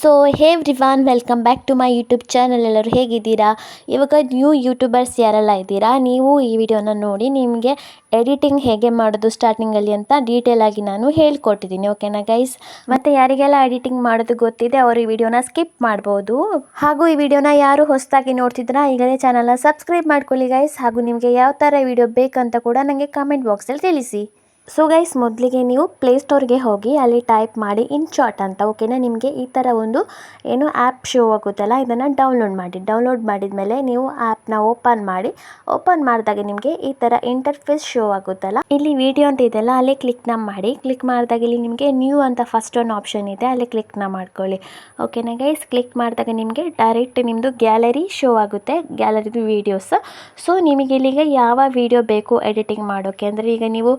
So hey everyone welcome back to my YouTube channel ಎಲ್ಲರೂ ಹೇಗಿದ್ದೀರಾ? ಇವಾಗ ನ್ಯೂ ಯೂಟ್ಯೂಬರ್ಸ್ ಯಾರೆಲ್ಲ ಇದ್ದೀರಾ? ನೀವು ಈ ವಿಡಿಯೋನ ನೋಡಿ ನಿಮಗೆ ಎಡಿಟಿಂಗ್ ಹೇಗೆ ಮಾಡೋದು ಸ್ಟಾರ್ಟಿಂಗಲ್ಲಿ ಅಂತ ಡೀಟೇಲ್ ಆಗಿ ನಾನು ಹೇಳ್ಕೊಟ್ಟಿದ್ದೀನಿ ಓಕೆನಾ ಗೈಸ್ ಮತ್ತು ಯಾರಿಗೆಲ್ಲ ಎಡಿಟಿಂಗ್ ಮಾಡೋದು ಗೊತ್ತಿದೆ, ಅವರು ಈ ವಿಡಿಯೋನ ಸ್ಕಿಪ್ ಮಾಡ್ಬೋದು. ಹಾಗೂ ಈ ವಿಡಿಯೋನ ಯಾರು ಹೊಸದಾಗಿ ನೋಡ್ತಿದ್ರಾ ಈಗಲೇ ಚಾನಲ್ನ ಸಬ್ಸ್ಕ್ರೈಬ್ ಮಾಡ್ಕೊಳ್ಳಿ ಗೈಸ್ ಹಾಗೂ ನಿಮಗೆ ಯಾವ ಥರ ವಿಡಿಯೋ ಬೇಕಂತ ಕೂಡ ನನಗೆ ಕಾಮೆಂಟ್ ಬಾಕ್ಸಲ್ಲಿ ತಿಳಿಸಿ. ಸೊ ಗೈಸ್ ಮೊದಲಿಗೆ ನೀವು ಪ್ಲೇಸ್ಟೋರ್ಗೆ ಹೋಗಿ ಅಲ್ಲಿ ಟೈಪ್ ಮಾಡಿ ಇನ್ ಶಾರ್ಟ್ ಅಂತ ಓಕೆನಾ ನಿಮಗೆ ಈ ಥರ ಒಂದು ಏನು ಆ್ಯಪ್ ಶೋ ಆಗುತ್ತಲ್ಲ, ಇದನ್ನು ಡೌನ್ಲೋಡ್ ಮಾಡಿ. ಡೌನ್ಲೋಡ್ ಮಾಡಿದ ಮೇಲೆ ನೀವು ಆ್ಯಪ್ನ ಓಪನ್ ಮಾಡಿ. ಓಪನ್ ಮಾಡಿದಾಗ ನಿಮಗೆ ಈ ಥರ ಇಂಟರ್ಫೇಸ್ ಶೋ ಆಗುತ್ತಲ್ಲ. ಇಲ್ಲಿ ವಿಡಿಯೋ ಅಂತ ಇದೆಯಲ್ಲ, ಅಲ್ಲಿ ಕ್ಲಿಕ್ನ ಮಾಡಿ. ಕ್ಲಿಕ್ ಮಾಡಿದಾಗ ಇಲ್ಲಿ ನಿಮಗೆ ನ್ಯೂ ಅಂತ ಫಸ್ಟ್ ಒಂದು ಆಪ್ಷನ್ ಇದೆ, ಅಲ್ಲಿ ಕ್ಲಿಕ್ನ ಮಾಡ್ಕೊಳ್ಳಿ. ಓಕೆನಾ ಗೈಸ್ ಕ್ಲಿಕ್ ಮಾಡಿದಾಗ ನಿಮಗೆ ಡೈರೆಕ್ಟ್ ನಿಮ್ಮದು ಗ್ಯಾಲರಿ ಶೋ ಆಗುತ್ತೆ ಗ್ಯಾಲರಿದು ವೀಡಿಯೋಸ್ ಸೊ ನಿಮಗೆ ಇಲ್ಲಿಗೆ ಯಾವ ವಿಡಿಯೋ ಬೇಕು ಎಡಿಟಿಂಗ್ ಮಾಡೋಕ್ಕೆ ಅಂದರೆ ಈಗ ನೀವು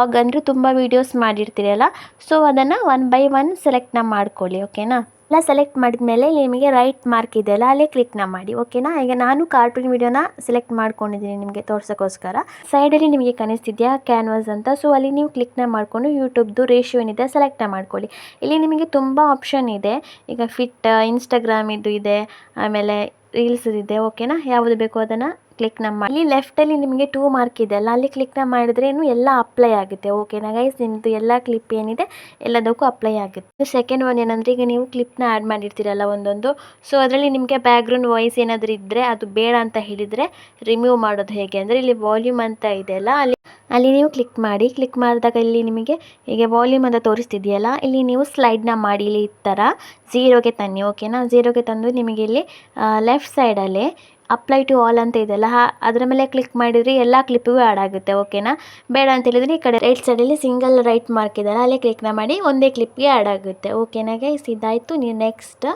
ವ್ಲಾಗ್ ಅಂದರೆ ತುಂಬ ವೀಡಿಯೋಸ್ ಮಾಡಿರ್ತೀರಲ್ಲ ಸೊ ಅದನ್ನು ಒನ್ ಬೈ ಒನ್ ಸೆಲೆಕ್ಟ್ನ ಮಾಡ್ಕೊಳ್ಳಿ ಓಕೆನಾ ಎಲ್ಲ ಸೆಲೆಕ್ಟ್ ಮಾಡಿದ್ಮೇಲೆ ನಿಮಗೆ ರೈಟ್ ಮಾರ್ಕ್ ಇದೆಯಲ್ಲ ಅಲ್ಲೇ ಕ್ಲಿಕ್ನ ಮಾಡಿ ಓಕೆನಾ ಈಗ ನಾನು ಕಾರ್ಟೂನ್ ವೀಡಿಯೋನ ಸೆಲೆಕ್ಟ್ ಮಾಡ್ಕೊಂಡಿದ್ದೀನಿ ನಿಮಗೆ ತೋರ್ಸೋಕ್ಕೋಸ್ಕರ. ಸೈಡಲ್ಲಿ ನಿಮಗೆ ಕಾಣಿಸ್ತಿದೆಯಾ? ಕ್ಯಾನ್ವಾಸ್ ಅಂತ. ಸೊ ಅಲ್ಲಿ ನೀವು ಕ್ಲಿಕ್ನ ಮಾಡಿಕೊಂಡು ಯೂಟ್ಯೂಬ್ದು ರೇಷಿಯೋ ಏನಿದೆ ಸೆಲೆಕ್ಟ್ನ ಮಾಡ್ಕೊಳ್ಳಿ. ಇಲ್ಲಿ ನಿಮಗೆ ತುಂಬ ಆಪ್ಷನ್ ಇದೆ. ಈಗ ಫಿಟ್ ಇನ್ಸ್ಟಾಗ್ರಾಮ್ ಇದು ಇದೆ, ಆಮೇಲೆ ರೀಲ್ಸ್ ಇದೆ ಓಕೆನಾ? ಯಾವುದು ಬೇಕೋ ಅದನ್ನು ಕ್ಲಿಕ್ನ ಮಾಡಿ. ಇಲ್ಲಿ ಲೆಫ್ಟಲ್ಲಿ ನಿಮಗೆ ಟೂ ಮಾರ್ಕ್ ಇದೆ. ಅಲ್ಲ, ಅಲ್ಲಿ ಕ್ಲಿಕ್ನ ಮಾಡಿದ್ರೆ ಏನು ಎಲ್ಲ ಅಪ್ಲೈ ಆಗುತ್ತೆ, ಓಕೆನಾ ಗೈಸ್ ನಿಮ್ಮದು ಎಲ್ಲ ಕ್ಲಿಪ್ ಏನಿದೆ, ಎಲ್ಲದಕ್ಕೂ ಅಪ್ಲೈ ಆಗುತ್ತೆ. ಸೆಕೆಂಡ್ ಒನ್ ಏನಂದರೆ, ಈಗ ನೀವು ಕ್ಲಿಪ್ನ ಆ್ಯಡ್ ಮಾಡಿರ್ತೀರಲ್ಲ ಒಂದೊಂದು. ಸೊ ಅದರಲ್ಲಿ ನಿಮಗೆ ಬ್ಯಾಕ್ಗ್ರೌಂಡ್ ವಾಯ್ಸ್ ಏನಾದರೂ ಇದ್ದರೆ ಅದು ಬೇಡ ಅಂತ ಹೇಳಿದರೆ ರಿಮೂವ್ ಮಾಡೋದು ಹೇಗೆ? ಅಂದರೆ, ಇಲ್ಲಿ ವಾಲ್ಯೂಮ್ ಅಂತ ಇದೆ ಅಲ್ಲ, ಅಲ್ಲಿ ಅಲ್ಲಿ ನೀವು ಕ್ಲಿಕ್ ಮಾಡಿ ಕ್ಲಿಕ್ ಮಾಡಿದಾಗ ಇಲ್ಲಿ ನಿಮಗೆ ಹೀಗೆ ವಾಲ್ಯೂಮ್ ಅಂತ ತೋರಿಸ್ತಿದೆಯಲ್ಲ, ಇಲ್ಲಿ ನೀವು ಸ್ಲೈಡ್ನ ಮಾಡಿ, ಇಲ್ಲಿ ಈ ಥರ ಝೀರೋಗೆ ತನ್ನಿ ಓಕೆನಾ ಝೀರೋಗೆ ತಂದು ನಿಮಗೆ ಇಲ್ಲಿ ಲೆಫ್ಟ್ ಸೈಡಲ್ಲಿ ಅಪ್ಲೈ ಟು ಆಲ್ ಅಂತ ಇದೆಯಲ್ಲ ಅದರ ಮೇಲೆ ಕ್ಲಿಕ್ ಮಾಡಿದರೆ ಎಲ್ಲ ಕ್ಲಿಪ್ಪಿಗೂ ಆ್ಯಡ್ ಆಗುತ್ತೆ ಓಕೆನಾ ಬೇಡ ಅಂತ ಹೇಳಿದ್ರೆ ಈ ಕಡೆ ರೈಟ್ ಸೈಡಲ್ಲಿ ಸಿಂಗಲ್ ರೈಟ್ ಮಾರ್ಕ್ ಇದೆಯಲ್ಲ, ಅಲ್ಲೇ ಕ್ಲಿಕ್ನ ಮಾಡಿ ಒಂದೇ ಕ್ಲಿಪ್ಗೆ ಆ್ಯಡ್ ಆಗುತ್ತೆ ಓಕೆನಾ ಗೈಸ್ ಇದಾಯಿತು, ನೀವು ನೆಕ್ಸ್ಟ್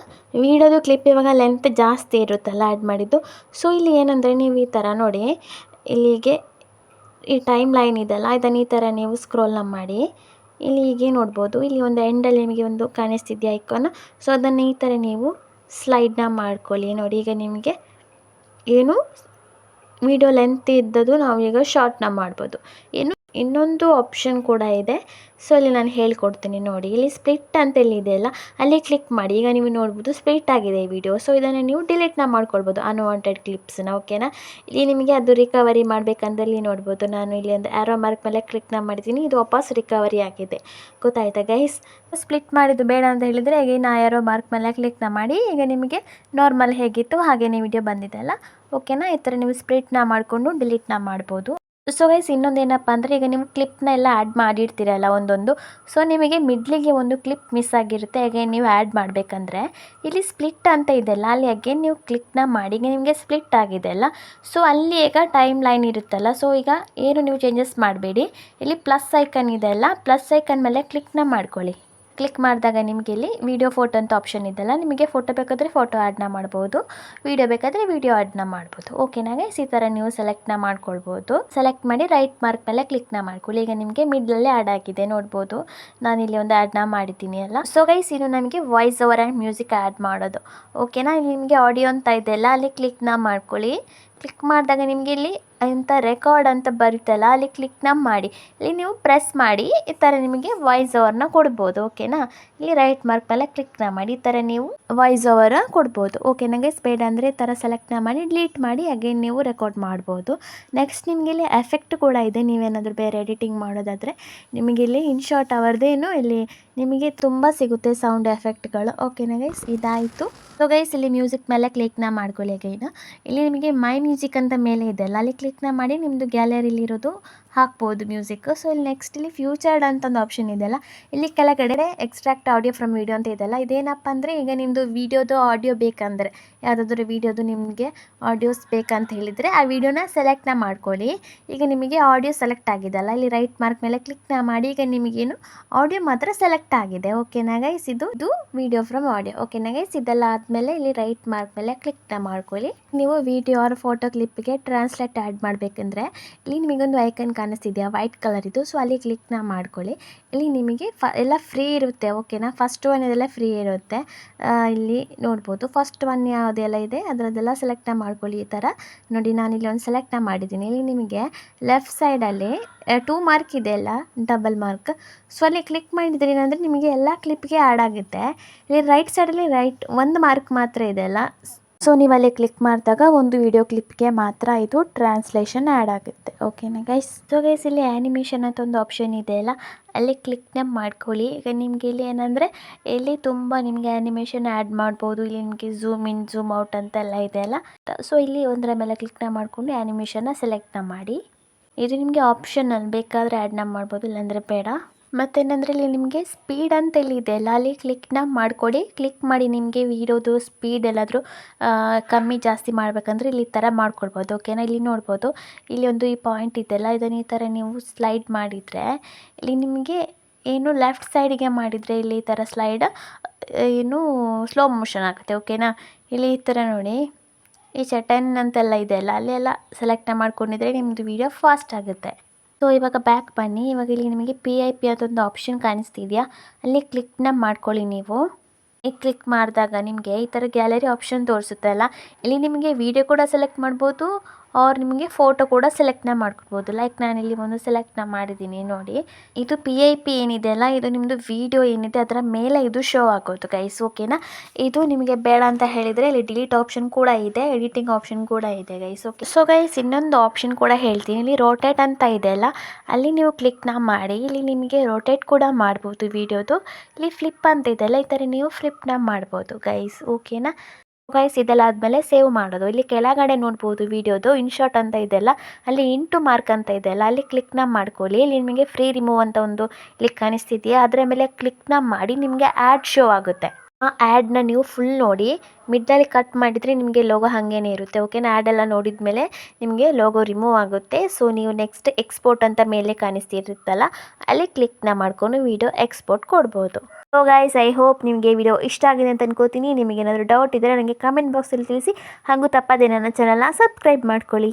ವೀಡಿಯೋದು ಕ್ಲಿಪ್ ಇವಾಗ ಲೆಂತ್ ಜಾಸ್ತಿ ಇರುತ್ತಲ್ಲ ಆ್ಯಡ್ ಮಾಡಿದ್ದು. ಸೊ ಇಲ್ಲಿ ಏನಂದರೆ ನೀವು ಈ ಥರ ನೋಡಿ, ಇಲ್ಲಿಗೆ ಈ ಟೈಮ್ ಲೈನ್ ಇದೆಯಲ್ಲ, ಇದನ್ನು ಈ ಥರ ನೀವು ಸ್ಕ್ರೋಲ್ನ ಮಾಡಿ. ಇಲ್ಲಿ ಹೀಗೆ ನೋಡ್ಬೋದು. ಇಲ್ಲಿ ಒಂದು ಎಂಡಲ್ಲಿ ನಿಮಗೆ ಒಂದು ಕಾಣಿಸ್ತಿದೆಯಾ ಐಕಾನ್ ಸೊ ಅದನ್ನು ಈ ಥರ ನೀವು ಸ್ಲೈಡ್ನ ಮಾಡ್ಕೊಳ್ಳಿ. ನೋಡಿ, ಈಗ ನಿಮಗೆ ಏನು ವಿಡಿಯೋ ಲೆಂತ್ ಇದ್ದದ್ದು ನಾವು ಈಗ ಶಾರ್ಟ್ನ ಮಾಡ್ಬೋದು. ಏನು ಇನ್ನೊಂದು ಆಪ್ಷನ್ ಕೂಡ ಇದೆ. ಸೊ ಇಲ್ಲಿ ನಾನು ಹೇಳ್ಕೊಡ್ತೀನಿ ನೋಡಿ. ಇಲ್ಲಿ ಸ್ಪ್ಲಿಟ್ ಅಂತ ಇಲ್ಲಿ ಇದೆಯಲ್ಲ ಅಲ್ಲಿ ಕ್ಲಿಕ್ ಮಾಡಿ. ಈಗ ನೀವು ನೋಡ್ಬೋದು ಸ್ಪ್ಲಿಟ್ ಆಗಿದೆ ಈ ವಿಡಿಯೋ ಸೊ ಇದನ್ನು ನೀವು ಡಿಲೀಟ್ನ ಮಾಡ್ಕೊಳ್ಬೋದು. ಅನ್ವಾಂಟೆಡ್ ಕ್ಲಿಪ್ಸ್ನ ಓಕೆನಾ ಇಲ್ಲಿ ನಿಮಗೆ ಅದು ರಿಕವರಿ ಮಾಡಬೇಕಂದ್ರೆ ಇಲ್ಲಿ ನೋಡ್ಬೋದು. ನಾನು ಇಲ್ಲಿ ಒಂದು ಆ್ಯರೋ ಮಾರ್ಕ್ ಮೇಲೆ ಕ್ಲಿಕ್ನ ಮಾಡಿದ್ದೀನಿ. ಇದು ವಾಪಸ್ ರಿಕವರಿ ಆಗಿದೆ. ಗೊತ್ತಾಯ್ತಾ ಗೈಸ್ ಸ್ಪ್ಲಿಟ್ ಮಾಡಿದ್ದು ಬೇಡ ಅಂತ ಹೇಳಿದರೆ ಈಗ ನಾ ಆ್ಯರೋ ಮಾರ್ಕ್ ಮೇಲೆ ಕ್ಲಿಕ್ನ ಮಾಡಿ. ಈಗ ನಿಮಗೆ ನಾರ್ಮಲ್ ಹೇಗಿತ್ತು ಹಾಗೆಯೇ ವಿಡಿಯೋ ಬಂದಿದೆ ಅಲ್ಲ? ಓಕೆನಾ ಈ ಥರ ನೀವು ಸ್ಪ್ಲಿಟ್ನ ಮಾಡಿಕೊಂಡು ಡಿಲೀಟ್ನ ಮಾಡ್ಬೋದು. ಸೊ ಗೈಸ್ ಇನ್ನೊಂದು ಏನಪ್ಪ ಅಂದರೆ ಈಗ ನೀವು ಕ್ಲಿಪ್ನ ಎಲ್ಲ ಆ್ಯಡ್ ಮಾಡಿರ್ತೀರಲ್ಲ ಒಂದೊಂದು. ಸೊ ನಿಮಗೆ ಮಿಡ್ಲಿಗೆ ಒಂದು ಕ್ಲಿಪ್ ಮಿಸ್ ಆಗಿರುತ್ತೆ ಅಗೇನ್ ನೀವು ಆ್ಯಡ್ ಮಾಡಬೇಕಂದ್ರೆ. ಇಲ್ಲಿ ಸ್ಪ್ಲಿಟ್ ಅಂತ ಇದೆಯಲ್ಲ ಅಲ್ಲಿ ಅಗೇನ್ ನೀವು ಕ್ಲಿಕ್ನ ಮಾಡಿ ನಿಮಗೆ ಸ್ಪ್ಲಿಟ್ ಆಗಿದೆ ಅಲ್ಲ. ಸೊ ಅಲ್ಲಿ ಈಗ ಟೈಮ್ ಲೈನ್ ಇರುತ್ತಲ್ಲ ಸೊ ಈಗ ಏನು ನೀವು ಚೇಂಜಸ್ ಮಾಡಬೇಡಿ. ಇಲ್ಲಿ ಪ್ಲಸ್ ಐಕನ್ ಇದೆ ಅಲ್ಲ ಪ್ಲಸ್ ಐಕನ್ ಮೇಲೆ ಕ್ಲಿಕ್ನ ಮಾಡ್ಕೊಳ್ಳಿ. ಕ್ಲಿಕ್ ಮಾಡಿದಾಗ ನಿಮಗೆ ಇಲ್ಲಿ ವಿಡಿಯೋ ಫೋಟೋ ಅಂತ ಆಪ್ಷನ್ ಇದೆಯಲ್ಲ, ನಿಮಗೆ ಫೋಟೋ ಬೇಕಾದರೆ ಫೋಟೋ ಆ್ಯಡ್ನ ಮಾಡ್ಬೋದು ವಿಡಿಯೋ ಬೇಕಾದರೆ ವಿಡಿಯೋ ಆ್ಯಡ್ನ ಮಾಡ್ಬೋದು. ಓಕೆನಾಗೆ ಈ ಥರ ನೀವು ಸೆಲೆಕ್ಟ್ನ ಮಾಡ್ಕೊಳ್ಬೋದು. ಸೆಲೆಕ್ಟ್ ಮಾಡಿ ರೈಟ್ ಮಾರ್ಕ್ ಮೇಲೆ ಕ್ಲಿಕ್ನ ಮಾಡ್ಕೊಳ್ಳಿ. ಈಗ ನಿಮಗೆ ಮಿಡ್ಲಲ್ಲೇ ಆ್ಯಡ್ ಆಗಿದೆ, ನೋಡ್ಬೋದು. ಇಲ್ಲಿ ಒಂದು ಆ್ಯಡ್ನ ಮಾಡಿದ್ದೀನಿ ಅಲ್ಲ. ಸೊ ಗೈಸ್ ಇನ್ನು ನಮಗೆ voice over and music add ಮಾಡೋದು. ಓಕೆನಾ ಇಲ್ಲಿ ನಿಮಗೆ ಆಡಿಯೋ ಅಂತ ಇದೆಯಲ್ಲ ಅಲ್ಲಿ ಕ್ಲಿಕ್ನ ಮಾಡ್ಕೊಳ್ಳಿ. ಕ್ಲಿಕ್ ಮಾಡಿದಾಗ ನಿಮಗೆ ಇಲ್ಲಿ ಅಂತ ರೆಕಾರ್ಡ್ ಅಂತ ಬರುತ್ತಲ್ಲ, ಅಲ್ಲಿ ಕ್ಲಿಕ್ನ ಮಾಡಿ. ಇಲ್ಲಿ ನೀವು ಪ್ರೆಸ್ ಮಾಡಿ, ಈ ಥರ ನಿಮಗೆ ವಾಯ್ಸ್ ಓವರ್ನ ಕೊಡ್ಬೋದು ಓಕೆನಾ ಇಲ್ಲಿ ರೈಟ್ ಮಾರ್ಕ್ ಮೇಲೆ ಕ್ಲಿಕ್ನ ಮಾಡಿ, ಈ ಥರ ನೀವು ವಾಯ್ಸ್ ಓವರ್ ಕೊಡ್ಬೋದು ಓಕೆ ನನಗೆ ಸ್ಪೇಡ್ ಅಂದರೆ ಈ ಥರ ಸೆಲೆಕ್ಟ್ನ ಮಾಡಿ ಡಿಲೀಟ್ ಮಾಡಿ ಅಗೇನ್ ನೀವು ರೆಕಾರ್ಡ್ ಮಾಡ್ಬೋದು. ನೆಕ್ಸ್ಟ್ ನಿಮಗೆ ಇಲ್ಲಿ ಎಫೆಕ್ಟ್ ಕೂಡ ಇದೆ, ನೀವೇನಾದರೂ ಬೇರೆ ಎಡಿಟಿಂಗ್ ಮಾಡೋದಾದರೆ. ನಿಮಗೆ ಇಲ್ಲಿ ಇನ್ ಶಾರ್ಟ್ ಅವರದೇನು, ಇಲ್ಲಿ ನಿಮಗೆ ತುಂಬ ಸಿಗುತ್ತೆ ಸೌಂಡ್ ಎಫೆಕ್ಟ್ಗಳು ಓಕೆನಾ ಗೈಸ್ ಇದಾಯಿತು. ಸೊ ಗೈಸ್ ಇಲ್ಲಿ ಮ್ಯೂಸಿಕ್ ಮೇಲೆ ಕ್ಲಿಕ್ನ ಮಾಡ್ಕೊಳ್ಳಿ ಗೈನ ಇಲ್ಲಿ ನಿಮಗೆ ಮೈ ಮ್ಯೂಸಿಕ್ ಅಂತ ಮೇಲೆ ಇದೆ ಅಲ್ಲಿ ಕ್ಲಿಕ್ನ ಮಾಡಿ ನಿಮ್ಮದು ಗ್ಯಾಲರಿಲಿರೋದು ಹಾಕ್ಬೋದು ಮ್ಯೂಸಿಕ್. ಸೊ ಇಲ್ಲಿ ನೆಕ್ಸ್ಟ್ ಇಲ್ಲಿ ಫ್ಯೂಚರ್ಡ್ ಅಂತ ಒಂದು ಆಪ್ಷನ್ ಇದೆಯಲ್ಲ, ಇಲ್ಲಿ ಕೆಳಗಡೆ ಎಕ್ಸ್ಟ್ರಾಕ್ಟ್ ಆಡಿಯೋ ಫ್ರಮ್ ವೀಡಿಯೋ ಅಂತ ಇದೆಯಲ್ಲ, ಇದೇನಪ್ಪ ಅಂದರೆ ಈಗ ನಿಮ್ಮದು ವೀಡಿಯೋದು ಆಡಿಯೋ ಬೇಕಂದರೆ, ಯಾವುದಾದ್ರೂ ವೀಡಿಯೋದು ನಿಮಗೆ ಆಡಿಯೋಸ್ ಬೇಕಂತ ಹೇಳಿದರೆ ಆ ವಿಡಿಯೋನ ಸೆಲೆಕ್ಟ್ನ ಮಾಡ್ಕೊಳ್ಳಿ. ಈಗ ನಿಮಗೆ ಆಡಿಯೋ ಸೆಲೆಕ್ಟ್ ಆಗಿದೆಲ್ಲ ಇಲ್ಲಿ ರೈಟ್ ಮಾರ್ಕ್ ಮೇಲೆ ಕ್ಲಿಕ್ನ ಮಾಡಿ, ಈಗ ನಿಮಗೇನು ಆಡಿಯೋ ಮಾತ್ರ ಸೆಲೆಕ್ಟ್ ಆಗಿದೆ. ಓಕೆನಾ ಗೈಸ್ ಇದು ಇದು ವಿಡಿಯೋ ಫ್ರಮ್ ಆಡಿಯೋ ಓಕೆನಾ ಗೈಸ್ ಇದೆಲ್ಲ ಆದಮೇಲೆ ಇಲ್ಲಿ ರೈಟ್ ಮಾರ್ಕ್ ಮೇಲೆ ಕ್ಲಿಕ್ನ ಮಾಡ್ಕೊಳ್ಳಿ. ನೀವು ವಿಡಿಯೋ ಆರ್ ಫೋಟೋ ಕ್ಲಿಪ್ಗೆ ಟ್ರಾನ್ಸ್ಲೇಟ್ ಆ್ಯಡ್ ಮಾಡಬೇಕಂದ್ರೆ, ಇಲ್ಲಿ ನಿಮಗೊಂದು ಐಕನ್ ಕಾಣಿಸ್ತಿದೆಯಾ ವೈಟ್ ಕಲರ್ ಇದು ಸೊ ಅಲ್ಲಿ ಕ್ಲಿಕ್ನ ಮಾಡ್ಕೊಳ್ಳಿ. ಇಲ್ಲಿ ನಿಮಗೆ ಫ, ಎಲ್ಲ ಫ್ರೀ ಇರುತ್ತೆ. ಓಕೆನಾ ಫಸ್ಟ್ ಒನ್ ಇದೆಲ್ಲ ಫ್ರೀ ಇರುತ್ತೆ. ಇಲ್ಲಿ ನೋಡ್ಬೋದು. ಫಸ್ಟ್ ಒನ್ ಯಾವುದೆಲ್ಲ ಇದೆ? ಅದರದ್ದೆಲ್ಲ ಸೆಲೆಕ್ಟ್ನ ಮಾಡ್ಕೊಳ್ಳಿ ಈ ಥರ ನೋಡಿ ನಾನು ಇಲ್ಲಿ ಒಂದು ಸೆಲೆಕ್ಟ್ನ ಮಾಡಿದ್ದೀನಿ. ಇಲ್ಲಿ ನಿಮಗೆ ಲೆಫ್ಟ್ ಸೈಡಲ್ಲಿ ಟೂ ಮಾರ್ಕ್ ಇದೆ ಅಲ್ಲ? ಡಬಲ್ ಮಾರ್ಕ್ ಸೊ ಅಲ್ಲಿ ಕ್ಲಿಕ್ ಮಾಡಿದ್ರಿ ಅಂದರೆ ನಿಮಗೆ ಎಲ್ಲ ಕ್ಲಿಪ್ಗೆ ಆ್ಯಡ್ ಆಗುತ್ತೆ. ಇಲ್ಲಿ ರೈಟ್ ಸೈಡಲ್ಲಿ ರೈಟ್ ಒಂದು ಮಾರ್ಕ್ ಮಾತ್ರ ಇದೆ ಅಲ್ಲ? ಸೊ ನೀವು ಅಲ್ಲಿ ಕ್ಲಿಕ್ ಮಾಡಿದಾಗ ಒಂದು ವಿಡಿಯೋ ಕ್ಲಿಪ್ಗೆ ಮಾತ್ರ ಇದು ಟ್ರಾನ್ಸ್ಲೇಷನ್ ಆ್ಯಡ್ ಆಗುತ್ತೆ. ಓಕೆನಾ ಗೈಸ್ ಸೊ ಗೈಸ್ ಇಲ್ಲಿ ಆ್ಯನಿಮೇಷನ್ ಅಂತ ಒಂದು ಆಪ್ಷನ್ ಇದೆ ಅಲ್ಲ? ಅಲ್ಲಿ ಕ್ಲಿಕ್ನ ಮಾಡ್ಕೊಳ್ಳಿ. ಈಗ ನಿಮಗೆ ಇಲ್ಲಿ ಏನಂದರೆ, ಇಲ್ಲಿ ತುಂಬ ನಿಮಗೆ ಆ್ಯನಿಮೇಷನ್ ಆ್ಯಡ್ ಮಾಡ್ಬೋದು. ಇಲ್ಲಿ ನಿಮಗೆ ಝೂಮ್ ಇನ್ ಝೂಮ್ ಔಟ್ ಅಂತೆಲ್ಲ ಇದೆ ಅಲ್ಲ? ಸೊ ಇಲ್ಲಿ ಒಂದರ ಮೇಲೆ ಕ್ಲಿಕ್ನ ಮಾಡಿಕೊಂಡು ಆ್ಯನಿಮೇಷನ್ನ ಸೆಲೆಕ್ಟ್ನ ಮಾಡಿ. ಇದು ನಿಮಗೆ ಆಪ್ಷನಲ್ ಬೇಕಾದರೆ ಆ್ಯಡ್ನ ಮಾಡ್ಬೋದು, ಇಲ್ಲಾಂದರೆ ಬೇಡ. ಮತ್ತೇನಂದರೆ ಇಲ್ಲಿ ನಿಮಗೆ ಸ್ಪೀಡ್ ಅಂತ ಇಲ್ಲಿ ಇದೆ ಅಲ್ಲ, ಅಲ್ಲಿ ಕ್ಲಿಕ್ನ ಮಾಡಿಕೊಡಿ. ಕ್ಲಿಕ್ ಮಾಡಿ ನಿಮಗೆ ವೀಡಿಯೋದು ಸ್ಪೀಡ್ ಎಲ್ಲಾದರೂ ಕಮ್ಮಿ ಜಾಸ್ತಿ ಮಾಡಬೇಕಂದ್ರೆ ಇಲ್ಲಿ ಈ ಥರ ಮಾಡ್ಕೊಳ್ಬೋದು ಓಕೆನಾ ಇಲ್ಲಿ ನೋಡ್ಬೋದು. ಇಲ್ಲಿ ಒಂದು ಈ ಪಾಯಿಂಟ್ ಇದೆಯಲ್ಲ ಇದನ್ನು ಈ ಥರ ನೀವು ಸ್ಲೈಡ್ ಮಾಡಿದರೆ, ಇಲ್ಲಿ ನಿಮಗೆ ಏನು ಲೆಫ್ಟ್ ಸೈಡಿಗೆ ಮಾಡಿದರೆ ಇಲ್ಲಿ ಈ ಥರ ಸ್ಲೈಡ್ ಏನು ಸ್ಲೋ ಮೋಷನ್ ಆಗುತ್ತೆ ಓಕೆನಾ ಇಲ್ಲಿ ಈ ಥರ ನೋಡಿ. ಈ ಚಟನ್ ಅಂತೆಲ್ಲ ಇದೆ ಅಲ್ಲ, ಅಲ್ಲೆಲ್ಲ ಸೆಲೆಕ್ಟ್ ಮಾಡ್ಕೊಂಡಿದ್ರೆ ನಿಮ್ಮದು ವೀಡಿಯೋ ಫಾಸ್ಟ್ ಆಗುತ್ತೆ. ಸೊ ಇವಾಗ ಬ್ಯಾಕ್ ಬನ್ನಿ. ಇವಾಗ ಇಲ್ಲಿ ನಿಮಗೆ ಪಿ ಐ ಪಿ ಅದೊಂದು ಆಪ್ಷನ್ ಕಾಣಿಸ್ತಿದೆಯಾ? ಅಲ್ಲಿ ಕ್ಲಿಕ್ನ ಮಾಡ್ಕೊಳ್ಳಿ ನೀವು. ಈ ಕ್ಲಿಕ್ ಮಾಡಿದಾಗ ನಿಮಗೆ ಈ ಥರ ಗ್ಯಾಲರಿ ಆಪ್ಷನ್ ತೋರಿಸುತ್ತೆ ಅಲ್ಲ? ಇಲ್ಲಿ ನಿಮಗೆ ವಿಡಿಯೋ ಕೂಡ ಸೆಲೆಕ್ಟ್ ಮಾಡ್ಬೋದು. ಆರ್ ನಿಮಗೆ ಫೋಟೋ ಕೂಡ ಸೆಲೆಕ್ಟ್ನ ಮಾಡ್ಕೊಬೋದು ಲೈಕ್ ನಾನಿಲ್ಲಿ ಒಂದು ಸೆಲೆಕ್ಟ್ನ ಮಾಡಿದ್ದೀನಿ ನೋಡಿ. ಇದು ಪಿ ಐ ಪಿ ಏನಿದೆ ಅಲ್ಲ? ಇದು ನಿಮ್ಮದು ವೀಡಿಯೋ ಏನಿದೆ? ಅದರ ಮೇಲೆ ಇದು ಶೋ ಆಗೋದು ಗೈಸ್ ಓಕೆನಾ ಇದು ನಿಮಗೆ ಬೇಡ ಅಂತ ಹೇಳಿದರೆ ಇಲ್ಲಿ ಡಿಲೀಟ್ ಆಪ್ಷನ್ ಕೂಡ ಇದೆ ಎಡಿಟಿಂಗ್ ಆಪ್ಷನ್ ಕೂಡ ಇದೆ ಗೈಸ್ ಓಕೆ ಸೊ ಗೈಸ್ ಇನ್ನೊಂದು ಆಪ್ಷನ್ ಕೂಡ ಹೇಳ್ತೀನಿ. ಇಲ್ಲಿ ರೋಟೇಟ್ ಅಂತ ಇದೆ ಅಲ್ಲ? ಅಲ್ಲಿ ನೀವು ಕ್ಲಿಕ್ನ ಮಾಡಿ. ಇಲ್ಲಿ ನಿಮಗೆ ರೋಟೇಟ್ ಕೂಡ ಮಾಡ್ಬೋದು ವೀಡಿಯೋದು ಇಲ್ಲಿ ಫ್ಲಿಪ್ ಅಂತ ಇದೆ ಅಲ್ಲ? ಈ ಥರ ನೀವು ಫ್ಲಿಪ್ನ ಮಾಡ್ಬೋದು ಗೈಸ್ ಓಕೆನಾ ಗೈಸ್ ಇದೆಲ್ಲ ಆದಮೇಲೆ ಸೇವ್ ಮಾಡೋದು. ಇಲ್ಲಿ ಕೆಳಗಡೆ ನೋಡ್ಬೋದು ವೀಡಿಯೋದು ಇನ್ಶಾರ್ಟ್ ಅಂತ ಇದೆಯಲ್ಲ ಅಲ್ಲಿ ಇಂಟು ಮಾರ್ಕ್ ಅಂತ ಇದೆಯಲ್ಲ ಅಲ್ಲಿ ಕ್ಲಿಕ್ನ ಮಾಡ್ಕೊಳ್ಳಿ. ಇಲ್ಲಿ ನಿಮಗೆ ಫ್ರೀ ರಿಮೂವ್ ಅಂತ ಒಂದು ಇಲ್ಲಿ ಕಾಣಿಸ್ತಿದೆಯಾ ಅದರ ಮೇಲೆ ಕ್ಲಿಕ್ನ ಮಾಡಿ ನಿಮಗೆ ಆ್ಯಡ್ ಶೋ ಆಗುತ್ತೆ. ಆ ಆ್ಯಡ್ನ ನೀವು ಫುಲ್ ನೋಡಿ ಮಿಡ್ಡಲ್ಲಿ ಕಟ್ ಮಾಡಿದರೆ ನಿಮಗೆ ಲೋಗೋ ಹಾಗೇನೆ ಇರುತ್ತೆ. ಓಕೆನಾ ಆ್ಯಡ್ ಎಲ್ಲ ನೋಡಿದ ಮೇಲೆ ನಿಮಗೆ ಲೋಗೋ ರಿಮೂವ್ ಆಗುತ್ತೆ. ಸೊ ನೀವು ನೆಕ್ಸ್ಟ್ ಎಕ್ಸ್ಪೋರ್ಟ್ ಅಂತ ಮೇಲೆ ಕಾಣಿಸ್ತಿರುತ್ತಲ್ಲ, ಅಲ್ಲಿ ಕ್ಲಿಕ್ನ ಮಾಡ್ಕೊಂಡು ವಿಡಿಯೋ ಎಕ್ಸ್ಪೋರ್ಟ್ ಕೊಡ್ಬೋದು. ಸೊ ಗೈಸ್ ಐ ಹೋಪ್ ನಿಮಗೆ ವಿಡಿಯೋ ಇಷ್ಟ ಆಗಿದೆ ಅಂತ ಅನ್ಕೋತೀನಿ. ನಿಮಗೇನಾದರೂ ಡೌಟ್ ಇದ್ದರೆ ನನಗೆ ಕಮೆಂಟ್ ಬಾಕ್ಸಲ್ಲಿ ತಿಳಿಸಿ. ಹಾಗೂ ತಪ್ಪದೇ ನನ್ನ ಚಾನಲ್ನ ಸಬ್ಸ್ಕ್ರೈಬ್ ಮಾಡ್ಕೊಳ್ಳಿ.